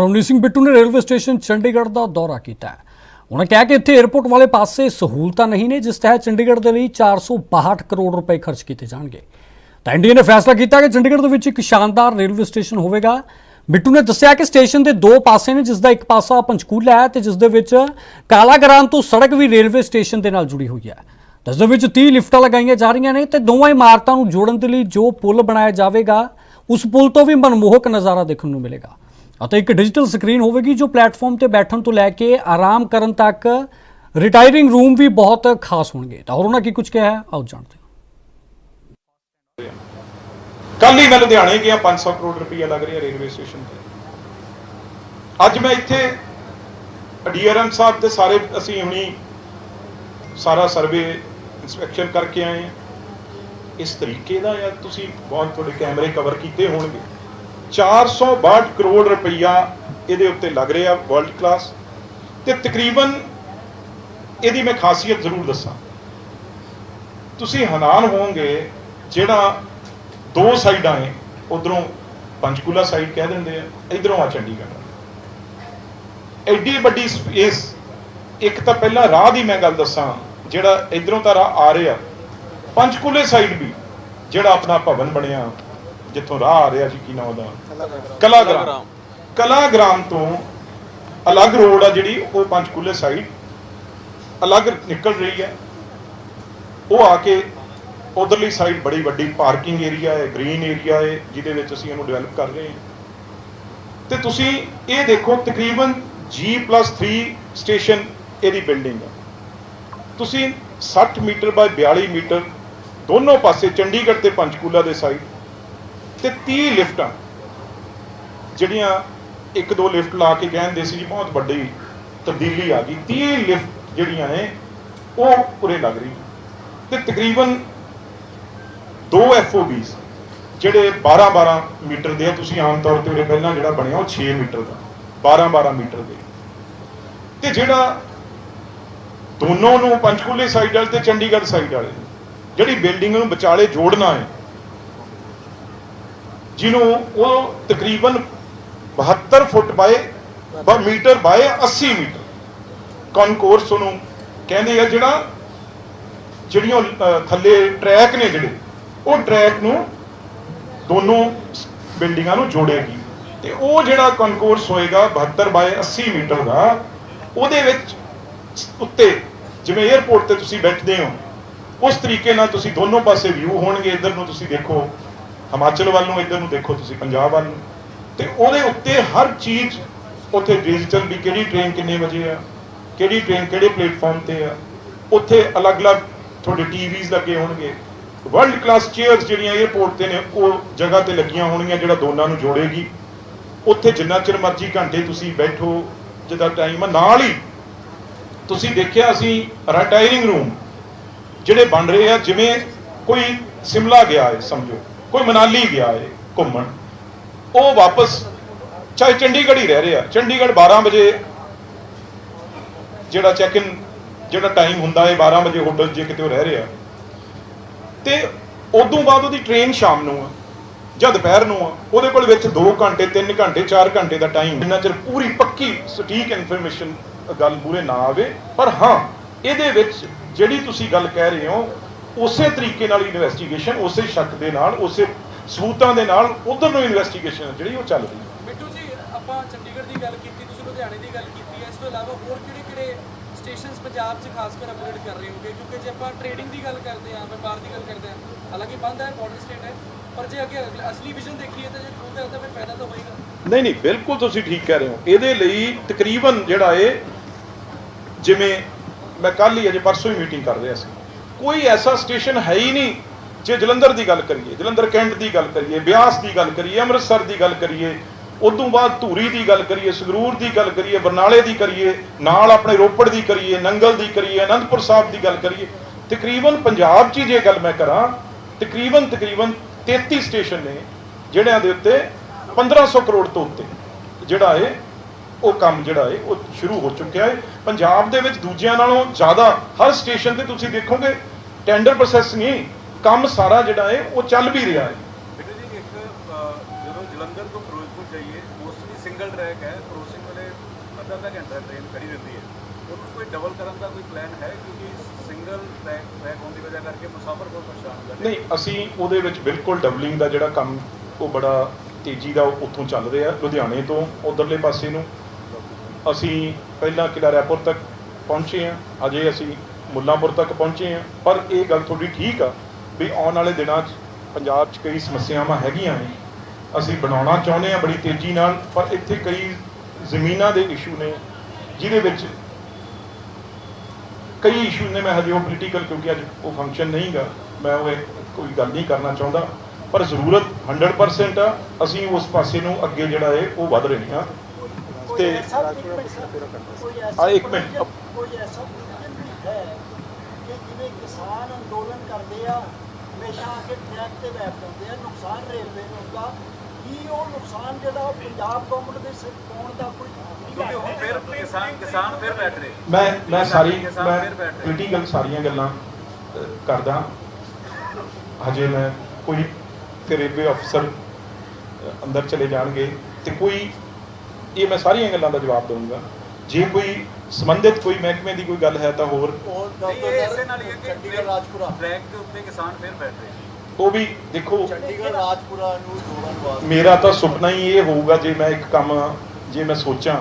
ਰਮਨੀਤ ਸਿੰਘ ਬਿੱਟੂ ਨੇ railway station Chandigarh ਦਾ ਦੌਰਾ ਕੀਤਾ ਹੈ। ਉਹਨਾਂ ਕਿਹਾ ਕਿ ਇੱਥੇ 에ਅਰਪੋਰਟ ਵਾਲੇ ਪਾਸੇ ਸਹੂਲਤਾਂ ਨਹੀਂ ਨੇ, ਜਿਸ ਤਹਿਤ ਚੰਡੀਗੜ੍ਹ ਦੇ ਲਈ 462 ਕਰੋੜ ਰੁਪਏ ਖਰਚ ਕੀਤੇ ਜਾਣਗੇ। ਤਾਂ ਇੰਡੀਆ ਨੇ ਫੈਸਲਾ ਕੀਤਾ ਕਿ ਚੰਡੀਗੜ੍ਹ ਦੇ ਵਿੱਚ ਇੱਕ ਸ਼ਾਨਦਾਰ ਰੇਲਵੇ ਸਟੇਸ਼ਨ ਹੋਵੇਗਾ। ਬਿੱਟੂ ਨੇ ਦੱਸਿਆ ਕਿ ਸਟੇਸ਼ਨ ਦੇ ਦੋ ਪਾਸੇ ਨੇ, ਜਿਸ ਦਾ ਇੱਕ ਪਾਸਾ ਪੰਚਕੂਲਾ ਹੈ ਤੇ ਜਿਸ ਦੇ ਵਿੱਚ ਕਾਲਾਗਰਾਨ ਤੋਂ ਸੜਕ ਵੀ ਰੇਲਵੇ ਸਟੇਸ਼ਨ ਦੇ ਨਾਲ ਜੁੜੀ ਹੋਈ ਹੈ। ਜਿਸ ਦੇ ਵਿੱਚ 30 ਲਿਫਟਾਂ ਲਗਾਈਆਂ ਜਾ ਰਹੀਆਂ ਨੇ ਤੇ ਦੋਵਾਂ ਇਮਾਰਤਾਂ ਨੂੰ ਜੋੜਨ ਦੇ ਲਈ ਜੋ ਪੁਲ ਬਣਾਇਆ ਜਾਵੇਗਾ, ਉਸ ਪੁਲ ਤੋਂ ਵੀ ਮਨਮੋਹਕ ਨਜ਼ਾਰਾ ਦੇਖਣ ਨੂੰ ਮਿਲੇਗਾ। ਅਤੇ ਇੱਕ ਡਿਜੀਟਲ ਸਕਰੀਨ ਹੋਵੇਗੀ ਜੋ ਪਲੇਟਫਾਰਮ ਤੇ ਬੈਠਣ ਤੋਂ ਲੈ ਕੇ ਆਰਾਮ ਕਰਨ ਤੱਕ ਰਿਟਾਇਰਿੰਗ ਰੂਮ ਵੀ ਬਹੁਤ ਖਾਸ ਹੋਣਗੇ। ਤਾਂ ਹੋਰ ਉਹਨਾਂ ਕੀ ਕੁਝ ਕਿਹਾ ਹੈ? ਆਓ ਜਾਣਦੇ ਹਾਂ। ਕੱਲ ਹੀ ਮੈਂ ਲੁਧਿਆਣੇ ਗਿਆ 500 ਕਰੋੜ ਰੁਪਈਆ ਲੱਗ ਰਿਹਾ ਰੇਲਵੇ ਸਟੇਸ਼ਨ ਤੇ। ਅੱਜ ਮੈਂ ਇੱਥੇ ਡੀਆਰਐਮ ਸਾਹਿਬ ਤੇ ਸਾਰੇ, ਅਸੀਂ ਹੁਣੀ ਸਾਰਾ ਸਰਵੇ ਇਨਸਪੈਕਸ਼ਨ ਕਰਕੇ ਆਏ ਹਾਂ। ਇਸ ਤਰੀਕੇ ਦਾ ਯਾਰ ਤੁਸੀਂ ਬਹੁਤ ਤੁਹਾਡੇ ਕੈਮਰੇ ਕਵਰ ਕੀਤੇ ਹੋਣਗੇ। 462 ਕਰੋੜ ਰੁਪਈਆ ਇਹਦੇ ਉੱਤੇ ਲੱਗ ਰਿਹਾ ਵਰਲਡ ਕਲਾਸ ਤੇ ਤਕਰੀਬਨ ਇਹਦੀ ਮੈਂ ਖਾਸੀਅਤ ਜ਼ਰੂਰ ਦੱਸਾਂ। ਤੁਸੀਂ ਹੈਰਾਨ ਹੋਵੋਗੇ, ਜਿਹੜਾ ਦੋ ਸਾਈਡਾਂ ਹੈ ਉਧਰੋਂ ਪੰਚਕੂਲਾ ਸਾਈਡ ਕਹਿ ਦਿੰਦੇ ਆ, ਇਧਰੋਂ ਆ ਚੰਡੀਗੜ੍ਹ। ਐਡੀ ਵੱਡੀ ਸਪੇਸ ਇੱਕ ਤਾਂ ਪਹਿਲਾਂ ਰਾਹ ਦੀ ਮੈਂ ਗੱਲ ਦੱਸਾਂ, ਜਿਹੜਾ ਇਧਰੋਂ ਤਾਂ ਰਾਹ ਆ ਰਿਹਾ। ਪੰਚਕੂਲੇ ਸਾਈਡ ਵੀ, ਜਿਹੜਾ ਆਪਣਾ ਭਵਨ ਬਣਿਆ। ਜਿੱਥੋਂ ਰਾਹ ਆ ਰਿਹਾ ਜੀ ਕੀ ਨਾਮ ਉਹਦਾ? ਕਲਾਗ੍ਰਾਮ। ਕਲਾਗ੍ਰਾਮ ਤੋਂ ਅਲੱਗ ਰੋਡ ਆ ਜਿਹੜੀ, ਉਹ ਪੰਚਕੂਲੇ ਸਾਈਡ ਅਲੱਗ ਨਿਕਲ ਰਹੀ ਹੈ। ਉਹ ਆ ਕੇ ਉਧਰਲੀ ਸਾਈਡ ਬੜੀ ਵੱਡੀ ਪਾਰਕਿੰਗ ਏਰੀਆ ਹੈ ਗ੍ਰੀਨ ਏਰੀਆ ਹੈ, ਜਿਹਦੇ ਵਿੱਚ ਅਸੀਂ ਇਹਨੂੰ ਡਿਵੈਲਪ ਕਰ ਰਹੇ ਹਾਂ। ਤੇ ਤੁਸੀਂ ਇਹ ਦੇਖੋ, ਤਕਰੀਬਨ G+3 ਸਟੇਸ਼ਨ ਇਹਦੀ ਬਿਲਡਿੰਗ ਹੈ। ਤੁਸੀਂ 60 ਮੀਟਰ ਬਾਈ 42 ਮੀਟਰ ਦੋਨੋਂ ਪਾਸੇ ਚੰਡੀਗੜ੍ਹ ਤੇ ਪੰਚਕੂਲਾ ਦੇ ਸਾਈਡ ਤੇ 30 ਲਿਫਟਾਂ, ਜਿਹੜੀਆਂ ਇੱਕ ਦੋ ਲਿਫਟ ਲਾ ਕੇ ਕਹਿੰਦੇ ਸੀ ਜੀ, ਬਹੁਤ ਵੱਡੀ ਤਬਦੀਲੀ ਆ ਗਈ। 30 ਲਿਫਟ ਜਿਹੜੀਆਂ ਨੇ, ਉਹ ਪੂਰੇ ਲੱਗ ਰਹੀ ਤੇ ਤਕਰੀਬਨ ਦੋ ਐਫਓਬੀਸ ਜਿਹੜੇ 12 12 ਮੀਟਰ ਦੇ ਆ, ਤੁਸੀਂ ਆਮ ਤੌਰ ਤੇ ਉਹਦੇ ਪਹਿਲਾਂ ਜਿਹੜਾ ਬਣਿਆ, ਉਹ 6 ਮੀਟਰ ਦਾ 12 12 ਮੀਟਰ ਦੇ। ਤੇ ਜਿਹੜਾ ਦੋਨੋਂ ਨੂੰ ਪੰਚਕੂਲੇ ਸਾਈਡ ਵਾਲੇ ਤੇ ਚੰਡੀਗੜ੍ਹ ਸਾਈਡ ਵਾਲੇ, ਜਿਹੜੀ ਬਿਲਡਿੰਗ ਨੂੰ ਵਿਚਾਲੇ ਜੋੜਨਾ ਹੈ ਜਿਹਨੂੰ ਉਹ ਤਕਰੀਬਨ 72 ਫੁੱਟ ਬਾਏ ਬ- ਮੀਟਰ ਬਾਏ 80 ਮੀਟਰ। ਕਨਕੋਰਸ ਉਹਨੂੰ ਕਹਿੰਦੇ ਆ ਜਿਹੜਾ ਜਿਹੜੀਆਂ ਅਹ, ਥੱਲੇ ਟਰੈਕ ਨੇ ਜਿਹੜੇ ਉਹ ਟਰੈਕ ਨੂੰ ਦੋਨੋਂ ਬਿਲਡਿੰਗਾਂ ਨੂੰ ਜੋੜੇਗੀ। ਤੇ ਉਹ ਜਿਹੜਾ ਕਨਕੋਰਸ ਹੋਏਗਾ 72 ਬਾਏ 80 ਮੀਟਰ ਦਾ ਉਹਦੇ ਵਿੱਚ ਉੱਤੇ ਜਿਵੇਂ 에어ਪੋਰਟ ਤੇ ਤੁਸੀਂ ਬੈਠਦੇ ਹੋ ਉਸ ਤਰੀਕੇ ਨਾਲ ਤੁਸੀਂ ਦੋਨੋਂ ਪਾਸੇ ਵਿਊ ਹੋਣਗੇ ਇੱਧਰ ਨੂੰ ਤੁਸੀਂ ਦੇਖੋ। ਹਿਮਾਚਲ ਵੱਲ ਨੂੰ, ਇੱਧਰ ਨੂੰ ਦੇਖੋ ਤੁਸੀਂ, ਪੰਜਾਬ ਵੱਲ ਨੂੰ। ਤੇ ਉਹਦੇ ਉੱਤੇ ਹਰ ਚੀਜ਼ ਉੱਥੇ ਡਿਜੀਟਲ ਵੀ, ਕਿਹੜੀ ਟ੍ਰੇਨ ਕਿੰਨੇ ਵਜੇ ਆ, ਕਿਹੜੀ ਟ੍ਰੇਨ ਕਿਹੜੇ ਪਲੇਟਫਾਰਮ ਤੇ ਆ, ਉੱਥੇ ਅਲੱਗ-ਅਲੱਗ ਤੁਹਾਡੇ ਟੀਵੀਜ਼ ਲੱਗੇ ਹੋਣਗੇ। ਵਰਲਡ ਕਲਾਸ ਚੇਅਰਸ ਜਿਹੜੀਆਂ 에어ਪੋਰਟ ਤੇ ਨੇ, ਉਹ ਜਗ੍ਹਾ ਤੇ ਲੱਗੀਆਂ ਹੋਣਗੀਆਂ, ਜਿਹੜਾ ਦੋਨਾਂ ਨੂੰ ਜੋੜੇਗੀ। ਉੱਥੇ ਜਿੰਨਾ ਚਿਰ ਮਰਜ਼ੀ ਘੰਟੇ ਤੁਸੀਂ ਬੈਠੋ, ਜਿਹਦਾ ਟਾਈਮ ਆ, ਨਾਲ ਹੀ ਤੁਸੀਂ ਦੇਖਿਆ ਅਸੀਂ ਰਿਟਾਇਰਿੰਗ ਰੂਮ ਜਿਹੜੇ ਬਣ ਰਹੇ ਆ, ਜਿਵੇਂ ਕੋਈ ਸਿਮਲਾ ਗਿਆ ਹੈ, ਸਮਝੋ। ਕੋਈ ਮਨਾਲੀ ਗਿਆ ਹੈ ਘੁੰਮਣ, ਉਹ ਵਾਪਸ ਚਾਹੇ ਚੰਡੀਗੜ੍ਹ ਹੀ ਰਹਿ ਰਿਹਾ, ਚੰਡੀਗੜ੍ਹ 12 ਵਜੇ ਜਿਹੜਾ ਚੈੱਕ ਇਨ ਜਿਹੜਾ ਟਾਈਮ ਹੁੰਦਾ ਹੈ 12 ਵਜੇ ਹੋਟਲ ਜੇ ਕਿਤੇ ਉਹ ਰਹਿ ਰਿਹਾ। ਤੇ ਉਦੋਂ ਬਾਅਦ ਉਹਦੀ ਟ੍ਰੇਨ ਸ਼ਾਮ ਨੂੰ ਆ, ਜਾਂ ਦੁਪਹਿਰ ਨੂੰ ਆ, ਉਹਦੇ ਕੋਲ ਵਿੱਚ 2 ਘੰਟੇ 3 ਘੰਟੇ 4 ਘੰਟੇ ਦਾ ਟਾਈਮ ਜਿੰਨਾ ਚਿਰ ਪੂਰੀ ਪੱਕੀ ਸਟੀਕ ਇਨਫੋਰਮੇਸ਼ਨ ਗੱਲ ਪੂਰੇ ਨਾ ਆਵੇ। ਪਰ ਹਾਂ, ਇਹਦੇ ਵਿੱਚ ਜਿਹੜੀ ਤੁਸੀਂ ਗੱਲ ਕਹਿ ਰਹੇ ਹੋ ਉਸੇ ਤਰੀਕੇ ਨਾਲ ਇਨਵੈਸਟੀਗੇਸ਼ਨ ਉਸੇ ਸ਼ੱਕ ਦੇ ਨਾਲ ਉਸੇ ਸਬੂਤਾਂ ਦੇ ਨਾਲ ਉਧਰ ਨੂੰ ਇਨਵੈਸਟੀਗੇਸ਼ਨ ਜਿਹੜੀ ਉਹ ਚੱਲ ਰਹੀ ਹੈ। ਬਿੱਟੂ ਜੀ ਆਪਾਂ ਚੰਡੀਗੜ੍ਹ ਦੀ ਗੱਲ ਕੀਤੀ ਤੁਸੀਂ ਲੁਧਿਆਣੇ ਦੀ ਗੱਲ ਕੀਤੀ ਹੈ। ਇਸ ਤੋਂ ਇਲਾਵਾ ਹੋਰ ਕਿਹੜੇ ਕਿਹੜੇ ਸਟੇਸ਼ਨਸ ਪੰਜਾਬ 'ਚ ਖਾਸ ਕਰ ਅਪਗ੍ਰੇਡ ਕਰ ਰਹੇ ਹੋਗੇ? ਕਿਉਂਕਿ ਜੇ ਆਪਾਂ ਟ੍ਰੇਡਿੰਗ ਦੀ ਗੱਲ ਕਰਦੇ ਹਾਂ ਵਪਾਰ ਦੀ ਗੱਲ ਕਰਦੇ ਹਾਂ ਹਾਲਾਂਕਿ ਬੰਦ ਹੈ ਬਾਰਡਰ ਸਟੇਟ ਹੈ ਪਰ ਜੇ ਅੱਗੇ ਅਸਲੀ ਵਿਜ਼ਨ ਦੇਖੀਏ ਤਾਂ ਜੇ ਖੁੱਲਦਾ ਹੈ ਤਾਂ ਫਿਰ ਫਾਇਦਾ ਤਾਂ ਹੋਏਗਾ। ਨਹੀਂ ਨਹੀਂ ਬਿਲਕੁਲ ਤੁਸੀਂ ਠੀਕ ਕਹਿ ਰਹੇ ਹੋ। ਇਹਦੇ ਲਈ ਤਕਰੀਬਨ ਜਿਹੜਾ ਏ ਜਿਵੇਂ ਮੈਂ ਕੱਲ ਹੀ ਅਜੇ ਪਰਸੋਂ ਹੀ ਮੀਟਿੰਗ ਕਰ ਰਿਹਾ ਸੀ। ਕੋਈ ਐਸਾ ਸਟੇਸ਼ਨ ਹੈ ਹੀ ਨਹੀਂ ਜੇ ਜਲੰਧਰ ਦੀ ਗੱਲ ਕਰੀਏ, ਜਲੰਧਰ ਕੈਂਟ ਦੀ ਗੱਲ ਕਰੀਏ, ਬਿਆਸ ਦੀ ਗੱਲ ਕਰੀਏ, ਅੰਮ੍ਰਿਤਸਰ ਦੀ ਗੱਲ ਕਰੀਏ, ਉਦੋਂ ਬਾਅਦ ਧੂਰੀ ਦੀ ਗੱਲ ਕਰੀਏ, ਸੰਗਰੂਰ ਦੀ ਗੱਲ ਕਰੀਏ, ਬਰਨਾਲੇ ਦੀ ਕਰੀਏ, ਨਾਲ ਆਪਣੇ ਰੋਪੜ ਦੀ ਕਰੀਏ, ਨੰਗਲ ਦੀ ਕਰੀਏ, ਅਨੰਦਪੁਰ ਸਾਹਿਬ ਦੀ ਗੱਲ ਕਰੀਏ, ਤਕਰੀਬਨ ਪੰਜਾਬ 'ਚ ਹੀ ਜੇ ਗੱਲ ਮੈਂ ਕਰਾਂ, ਤਕਰੀਬਨ ਤਕਰੀਬਨ 33 ਸਟੇਸ਼ਨ ਨੇ, ਜਿਹੜਿਆਂ ਦੇ ਉੱਤੇ 1500 ਕਰੋੜ ਤੋਂ ਉੱਤੇ, ਜਿਹੜਾ ਹੈ ਉਹ ਕੰਮ ਜਿਹੜਾ ਹੈ ਉਹ ਸ਼ੁਰੂ ਹੋ ਚੁੱਕਿਆ ਹੈ ਪੰਜਾਬ ਦੇ ਵਿੱਚ ਦੂਜਿਆਂ ਨਾਲੋਂ ਜ਼ਿਆਦਾ ਹਰ ਸਟੇਸ਼ਨ ਤੇ ਤੁਸੀਂ ਦੇਖੋਗੇ ਟੈਂਡਰ ਪ੍ਰੋਸੈਸ ਨਹੀਂ ਕੰਮ ਸਾਰਾ ਜਿਹੜਾ ਹੈ ਉਹ ਚੱਲ ਵੀ ਰਿਹਾ ਹੈ ਬੇਟਾ ਜੀ ਇੱਕ ਅ, ਜਦੋਂ ਜਲੰਧਰ ਤੋਂ ਫਿਰੋਜ਼ਪੁਰ ਜਾਈਏ ਮੋਸਟਲੀ ਸਿੰਗਲ ਟਰੈਕ ਹੈ। ਕ੍ਰੋਸਿੰਗ ਵੇਲੇ ਅੱਧਾ ਅੱਧਾ ਘੰਟਾ ਟ੍ਰੇਨ ਖੜੀ ਰਹਿੰਦੀ ਹੈ ਉਹਨੂੰ ਕੋਈ ਡਬਲ ਕਰਨ ਦਾ ਕੋਈ ਪਲਾਨ ਹੈ ਕਿਉਂਕਿ ਸਿੰਗਲ ਟਰੈਕ ਟਰੈਕ ਹੋਣ ਦੀ ਵਜ੍ਹਾ ਕਰਕੇ ਮੁਸਾਫਰ ਬਹੁਤ ਪਰੇਸ਼ਾਨ ਹੁੰਦੇ ਨੇ ਨਹੀਂ ਅਸੀਂ ਉਹਦੇ ਵਿੱਚ ਬਿਲਕੁਲ ਡਬਲਿੰਗ ਦਾ ਜਿਹੜਾ ਕੰਮ ਉਹ ਬੜਾ ਤੇਜ਼ੀ ਦਾ ਉੱਥੋਂ ਚੱਲ ਰਿਹਾ ਲੁਧਿਆਣੇ ਤੋਂ ਉਧਰਲੇ ਪਾਸੇ ਨੂੰ। ਅਸੀਂ ਪਹਿਲਾਂ ਕਿਲਾ ਰੈਪੁਰ ਤੱਕ ਪਹੁੰਚੇ ਹਾਂ, ਅਜੇ ਅਸੀਂ ਮੁੱਲਾਂਪੁਰ ਤੱਕ ਪਹੁੰਚੇ ਹਾਂ। ਪਰ ਇਹ ਗੱਲ ਤੁਹਾਡੀ ਠੀਕ ਆ ਵੀ ਆਉਣ ਵਾਲੇ ਦਿਨਾਂ 'ਚ ਪੰਜਾਬ 'ਚ ਕਈ ਸਮੱਸਿਆਵਾਂ ਹੈਗੀਆਂ ਨੇ। ਅਸੀਂ ਬਣਾਉਣਾ ਚਾਹੁੰਦੇ ਹਾਂ ਬੜੀ ਤੇਜ਼ੀ ਨਾਲ, ਪਰ ਇੱਥੇ ਕਈ ਜ਼ਮੀਨਾਂ ਦੇ ਇਸ਼ੂ ਨੇ, ਜਿਹਦੇ ਵਿੱਚ ਕਈ ਇਸ਼ੂ ਨੇ। ਮੈਂ ਹਜੇ ਉਹ ਪੋਲੀਟੀਕਲ ਕਿਉਂਕਿ ਅੱਜ ਉਹ ਫੰਕਸ਼ਨ ਨਹੀਂਗਾ ਮੈਂ ਉਹ ਕੋਈ ਗੱਲ ਨਹੀਂ ਕਰਨਾ ਚਾਹੁੰਦਾ। ਪਰ ਜ਼ਰੂਰਤ 100% ਆ, ਅਸੀਂ ਉਸ ਪਾਸੇ ਨੂੰ ਅੱਗੇ ਜਿਹੜਾ ਹੈ ਉਹ ਵਧ ਰਹੇ ਹਾਂ। ਤੇ ਆ ਇੱਕ ਮਿੰਟ। ਕੋਈ ਐਸਾ ਹੈ ਕਿ ਜਿਵੇਂ ਕਿਸਾਨ ਅੰਦੋਲਨ ਕਰਦੇ ਆ ਹਮੇਸ਼ਾ ਆ ਕੇ ਟਰੈਕ ਤੇ ਬੈਠ ਜਾਂਦੇ ਆ ਨੁਕਸਾਨ ਰੇਲਵੇ ਨੂੰ ਹੁੰਦਾ ਕੀ ਉਹ ਨੁਕਸਾਨ ਜਿਹੜਾ ਪੰਜਾਬ ਗਵਰਨਮੈਂਟ ਦੇ ਸਿਰ ਪਾਉਣ ਦਾ ਕੋਈ ਫਿਰ ਕਿਸਾਨ ਕਿਸਾਨ ਫਿਰ ਬੈਠ ਰਹੇ ਮੈਂ ਮੈਂ ਸਾਰੀ ਮੈਂ ਪੋਲੀਟੀਕਲ ਸਾਰੀਆਂ ਗੱਲਾਂ ਕਰਦਾ। ਹਜੇ ਮੈਂ ਕੋਈ ਫਿਰ ਰੇਲਵੇ ਅਫਸਰ ਅੰਦਰ ਚਲੇ ਜਾਣਗੇ ਤੇ ਕੋਈ ਇਹ ਮੈਂ ਸਾਰੀਆਂ ਗੱਲਾਂ ਦਾ ਜਵਾਬ ਦਊਂਗਾ। ਜੇ ਕੋਈ ਸੰਬੰਧਿਤ ਕੋਈ ਮਹਿਕਮੇ ਦੀ ਕੋਈ ਗੱਲ ਹੈ ਤਾਂ ਹੋਰ ਉਹ ਨਹੀਂ ਇਹ ਇਸੇ ਨਾਲ ਹੀ ਹੈ ਕਿ ਚੰਡੀਗੜ੍ਹ ਰਾਜਪੁਰਾ। ਟਰੈਕ ਦੇ ਉੱਤੇ ਕਿਸਾਨ ਫਿਰ ਬੈਠ ਰਹੇ ਉਹ ਵੀ ਦੇਖੋ ਚੰਡੀਗੜ੍ਹ ਰਾਜਪੁਰਾ ਨੂੰ ਜੋੜਨ ਵਾਸਤੇ। ਮੇਰਾ ਤਾਂ ਸੁਪਨਾ ਹੀ ਇਹ ਹੋਊਗਾ ਜੇ ਮੈਂ ਇੱਕ ਕੰਮ ਜੇ ਮੈਂ ਸੋਚਾਂ